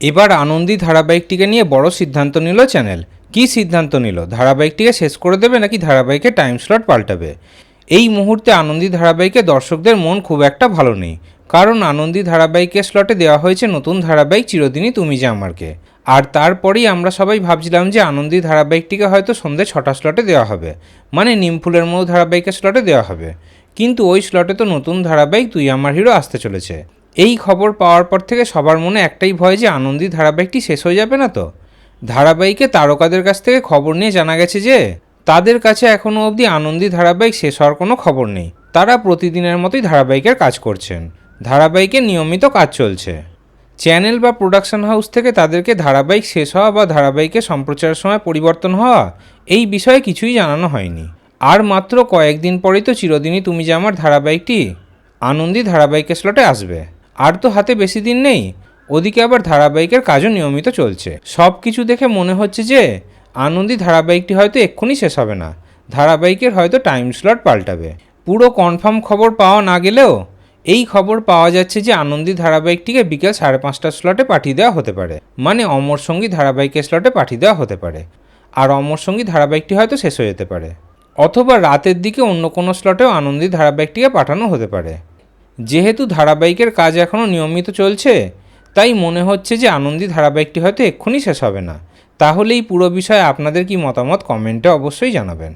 এবার আনন্দী ধারাবাহিকটিকে নিয়ে বড় সিদ্ধান্ত নিল চ্যানেল। কী সিদ্ধান্ত নিল? ধারাবাহিকটিকে শেষ করে দেবে নাকি ধারাবাহিকের টাইম স্লট পাল্টাবে? এই মুহূর্তে আনন্দী ধারাবাহিকে দর্শকদের মন খুব একটা ভালো নেই। কারণ আনন্দী ধারাবাহিকের স্লটে দেওয়া হয়েছে নতুন ধারাবাহিক চিরদিনই তুমি যে আমারকে। আর তারপরেই আমরা সবাই ভাবছিলাম যে আনন্দী ধারাবাহিকটিকে হয়তো সন্ধ্যে ছটা স্লটে দেওয়া হবে। মানে নিমফুলের মৌ ধারাবাহিকের স্লটে দেওয়া হবে। কিন্তু ওই স্লটে তো নতুন ধারাবাহিক তুই আমার হিরো আসতে চলেছে। এই খবর পাওয়ার পর থেকে সবার মনে একটাই ভয় যে আনন্দী ধারাবাহিকটি শেষ হয়ে যাবে না তো? ধারাবাহিকে তারকাদের কাছ থেকে খবর নিয়ে জানা গেছে যে, তাদের কাছে এখনও অবধি আনন্দী ধারাবাহিক শেষ হওয়ার কোনো খবর নেই। তারা প্রতিদিনের মতোই ধারাবাহিকের কাজ করছেন। ধারাবাহিকের নিয়মিত কাজ চলছে। চ্যানেল বা প্রোডাকশন হাউস থেকে তাদেরকে ধারাবাহিক শেষ হওয়া বা ধারাবাহিকের সম্প্রচারের সময় পরিবর্তন হওয়া, এই বিষয়ে কিছুই জানানো হয়নি। আর মাত্র কয়েকদিন পরেই তো চিরদিনই তুমি যে আমার ধারাবাহিকটি, আনন্দী ধারাবাহিকের স্লটে আসবে। আর তো হাতে বেশি দিন নেই। ওদিকে আবার ধারাবাহিকের কাজও নিয়মিত চলছে। সব কিছু দেখে মনে হচ্ছে যে, আনন্দী ধারাবাহিকটি হয়তো এক্ষুনি শেষ হবে না। ধারাবাহিকের হয়তো টাইম স্লট পাল্টাবে। পুরো কনফার্ম খবর পাওয়া না গেলেও, এই খবর পাওয়া যাচ্ছে যে, আনন্দী ধারাবাহিকটিকে বিকেল সাড়ে পাঁচটার স্লটে পাঠিয়ে দেওয়া হতে পারে। মানে অমর সঙ্গী ধারাবাহিকের স্লটে পাঠিয়ে দেওয়া হতে পারে। আর অমর সঙ্গী ধারাবাহিকটি হয়তো শেষ হয়ে যেতে পারে। অথবা রাতের দিকে অন্য কোনো স্লটেও আনন্দী ধারাবাহিকটিকে পাঠানো হতে পারে। যেহেতু ধারাবাহিকের কাজ এখনও নিয়মিত চলছে, তাই মনে হচ্ছে যে আনন্দী ধারাবাহিকটি হয়তো এক্ষুনি শেষ হবে না। তাহলে এই পুরো বিষয়ে আপনাদের কি মতামত কমেন্টে অবশ্যই জানাবেন।